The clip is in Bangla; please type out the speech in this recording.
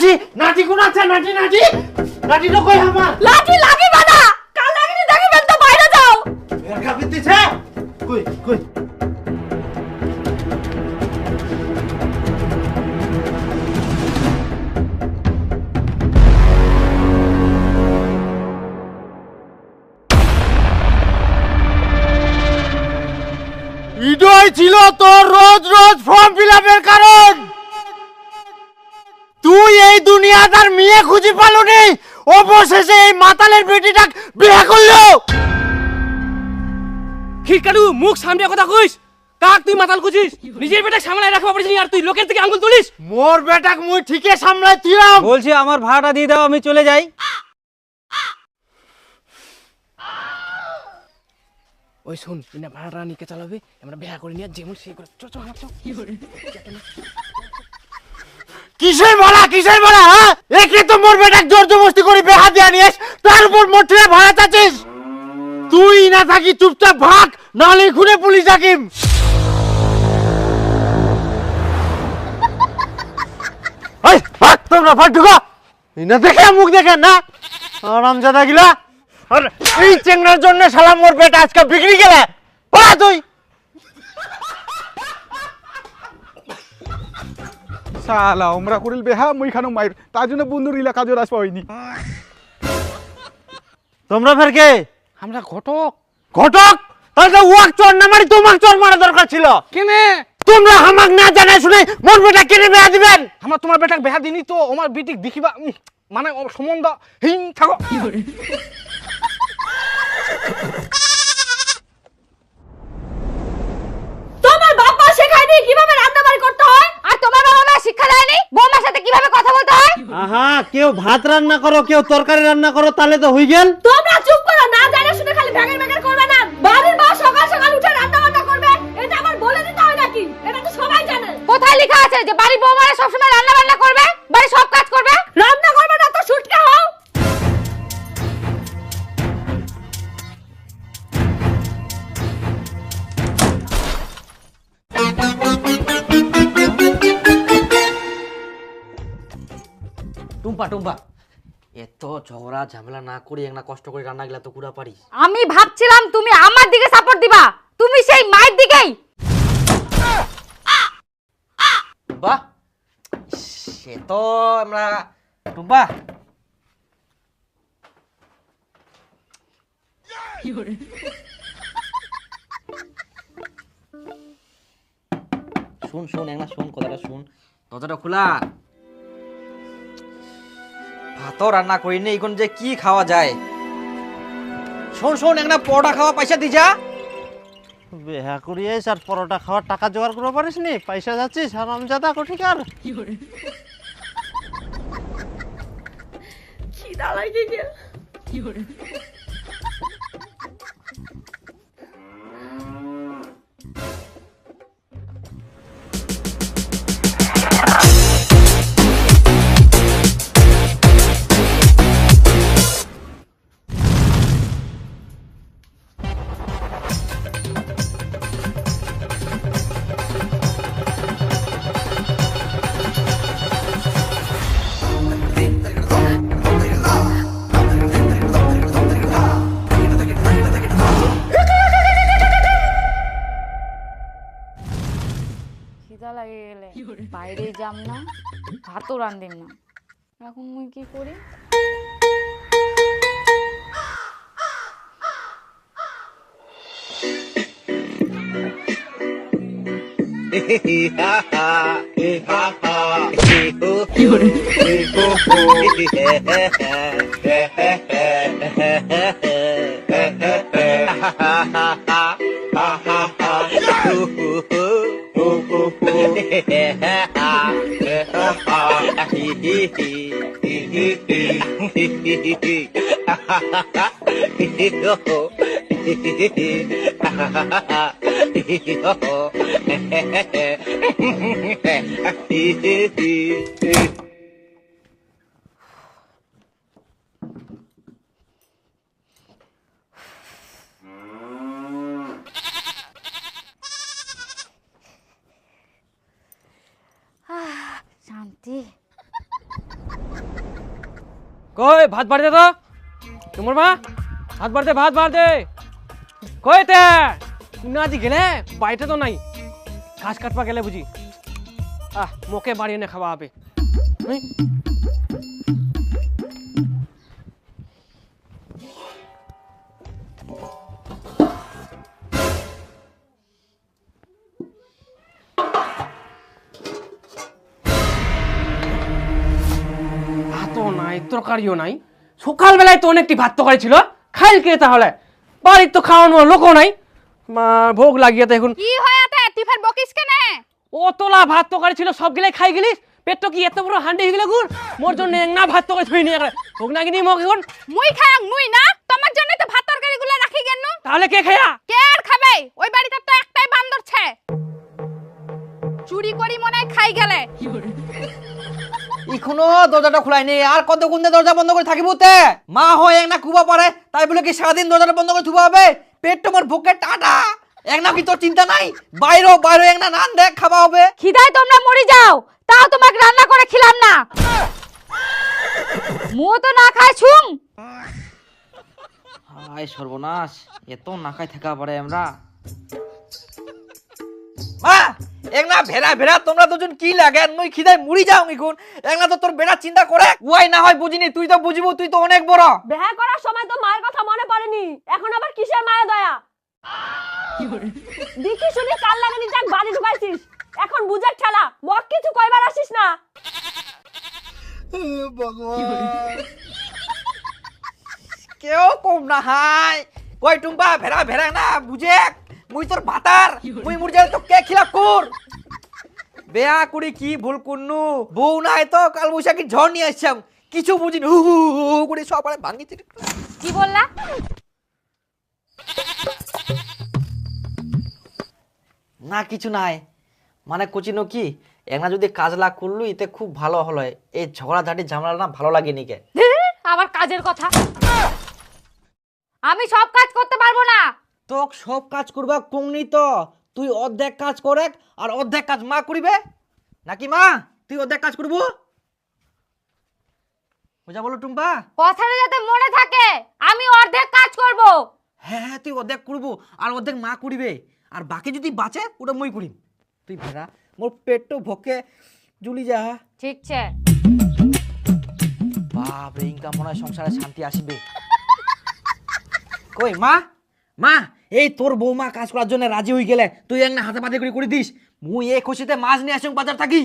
নাচি নাচি কোন আছে? নাচি নাচি নাচি তো কই আমার? লাঠি লাগিবে না কাল লাগিনি দেখিবেন তো বাইরে যাও। এর কাপি দিছে কই কই? ইডই ছিল তোর রোজ রোজ ফর্ম ফিল আপের কারণ। তুই এই দুনিয়াদার মেয়ে খুঁজে পালনি অবশেষে এই মাতালের বেটিটা বিয়ে করল। খিরকালু মুখ সামনে কথা কইস? কাক তুই মাতাল খুঁজিস? নিজের বেটা সামলায় রাখবা পারিস আর তুই লোকের থেকে আঙ্গুল তুলিস? মোর বেটাক মুই ঠিকই সামলাই দিলাম। বলছি আমার ভাড়াটা দিয়ে দাও আমি চলে যাই। ওই শোন ভাড়া নিকে চালাবে? আমরা বিয়া করে নিয়ে যেমন সেই করে চ চ হাঁট চ। কিসের বলা কিসের বলা হ্যাঁ? একে তো মোর বেটাক জোর জবরদস্তি করে বেহা দিয়া নিয়েস তার উপর মোর ঠেলে ভাড়া চাচ্ছিস তুই না থাকি চুপচাপ ভাগ নাহলে খুনে পুলিশ ডাকিম। এই ভাগ তোমরা ভাগ ঢুকা। না দেখে মুখ দেখে না? আরাম জাদা গিলা। আর। এই চেংড়ার জন্য শালা মোর বেটা আজকে বিক্রি গেলে পড়া তুই। সালা ওমরা করিল বেহা মুই খানো মাইর। তার জন্য বন্ধুর ইলা তোমরা ফের কে? আমরা ঘটক। ঘটক? তাহলে ওয়াক চর না মারি তোমাক চর মারা দরকার ছিল। কেনে? তোমরা আমাক না জানাই শুনে মোর বেটা কেনে বেয়া দিবেন? আমরা তোমার বেটাক বেহা দিনি তো আমার বিটিক দেখিবা উম, মানে সম্বন্ধ হিং থাকো তোমার বাবা শেখায়নি কীভাবে রান্না বাড়ি করতে হয় আর তোমার বাবা মা শিক্ষা দেয়নি বৌমার সাথে কীভাবে কথা বলতে হয় আহা কেউ ভাত রান্না করো কেউ তরকারি রান্না করো তাহলে তো হই গেল। তোমরা চুপ করো না জানা শুনে খালি ব্যাগের ব্যাগের করবে না। বাড়ির বউ সকাল সকাল উঠে রান্না বান্না করবে এটা আবার বলে দিতে হয় নাকি? এটা তো সবাই জানে। কোথায় লেখা আছে যে বাড়ির বউ মানে সবসময় রান্না বান্না করবে? বাড়ির সব কাজ করবে? রান্না করবে টুম্পা টুম্পা। এত ঝগড়া ঝামেলা না করি একটা কষ্ট করে রান্না গেলা তো কুড়া পারিস আমি ভাবছিলাম তুমি আমার দিকে সাপোর্ট দিবা। তুমি সেই মায়ের দিকেই। টুম্পা সে তো আমরা টুম্পা। শুন শুন একটা শুন কথাটা শুন। দরজাটা খোলা। ভাতও রান্না করি করিনি এখন যে কি খাওয়া যায়? শোন শোন একটা পরোটা খাওয়া পয়সা দি যা। বেহা করিয়াইস আর পরোটা খাওয়ার টাকা জোগাড় করে পারিস নি? পয়সা যাচ্ছিস আরাম জাদা কোঠিক আর খিদা খিদা লাগে গেলে। বাইরে যাম না ভাতও রান্ধিম না। এখন মুই কি করি? শান্তি কই, ভাত বাড়ি দে তো? তোমার মা, ভাত বাড়ি দে ভাত বাড়ি দে কই তে? না দি গেলে, বাড়িতে তো নাই। ঘাস কাটবা গেলে বুঝি। আহ, মোকে বাড়িয়ে এনে খাওয়া হবে নাই তরকারিও নাই। সকালবেলায় তো অনেকটি ভাত তরকারি ছিল। খাইল কে তাহলে? বাড়ির তো খাওয়ানোর লোকও নাই। মা ভোগ লাগিয়ে তো এখন। কি হয় তুই ফের বকিস কেনে? ও ভাত তরকারি ছিল সব গিলাই খাই গেলিস। পেটটা কি এত বড় হান্ডি হয়ে গেল গুড় মোর জন্য না ভাত তরকারি থই নি ভোগ না কিনি মোক এখন। মুই খাং মুই না? তোমার জন্য তো ভাত তরকারি গুলো রাখি কেন? তাহলে কে খায়া? কে আর খাবে? ওই বাড়িতে তো একটাই বান্দর ছে। চুরি করি মনে হয় খাই গেলে। এখনও দরজাটা খোলাই নেই। আর কতক্ষণ দিয়ে দরজা বন্ধ করে থাকিব তে? মা হয় এক না কুবা পারে তাই বলে কি সারাদিন দরজাটা বন্ধ করে থুবা হবে? পেট তোমার ভুকে টাটা। এক না কি তোর চিন্তা নাই বাইরেও বাইরে এক না নান দেখ খাওয়া হবে। খিদায় তোমরা মরে যাও তাও তোমাকে রান্না করে খিলাম না। মু তো না খাই ছুম। হায় সর্বনাশ এত না খাই থাকা পারে আমরা। মা একনা ভেড়া ভেড়া তোমরা দুজন কি লাগে? মুই খিদায় মুড়ি যাও এখন একনা তো তোর বেড়া চিন্তা করে ওয়াই না হয় বুঝিনি তুই তো বুঝিব তুই তো অনেক বড়। বিয়ে করার সময় তো মায়ের কথা মনে পড়েনি। এখন আবার কিসের মায়া দয়া? দেখি শুনি কাল লাগানি যাক বাড়ি ঢুকাইছিস? এখন বুঝার ঠেলা মক কিছু কইবার আসিস না। কেউ কম না হাই কই টুম্পা ভেড়া ভেড়া না বুঝে মুই তোর ভাতার মুই যাই তো কে খিলা কুর। বেয়া কুড়ি কি ভুল কুন্নু? বউ নাই তো কাল বৈশাখী ঝড় নিয়ে আসছাম কিছু বুঝিনি হু হু হু করে সব আরে ভাঙি কি বললা? না কিছু নাই। মানে কুচিনো কি একনা যদি কাজ লাগ করলু এতে খুব ভালো হলো। এই ঝগড়াঝাটি ঝামেলা না ভালো লাগে নিকে আবার কাজের কথা। আমি সব কাজ করতে পারব না। তোক সব কাজ করবা কমনি তো। তুই অর্ধেক কাজ করে আর অর্ধেক কাজ মা করিবে। নাকি মা? তুই অর্ধেক কাজ করব? বুঝা বলো টুম্পা। কথাটা যাতে মনে থাকে আমি অর্ধেক কাজ করব। হ্যাঁ হ্যাঁ তুই অর্ধেক করব আর অর্ধেক মা করিবে। আর বাকি যদি বাঁচে ওটা মই করিম। তুই ভেড়া মোর পেটটো ভকে জুলি যা। ঠিক আছে বাপ রে ইনকাম মনে হয় সংসারে শান্তি আসবে। কই মা? মা, এই তোর বৌমা কাজ করার জন্য রাজি হয়ে গেলে তুই এক না হাতে পাতে করে করে দিস। মুই এই খুশিতে মাছ নিয়ে আসুন বাজার থাকি।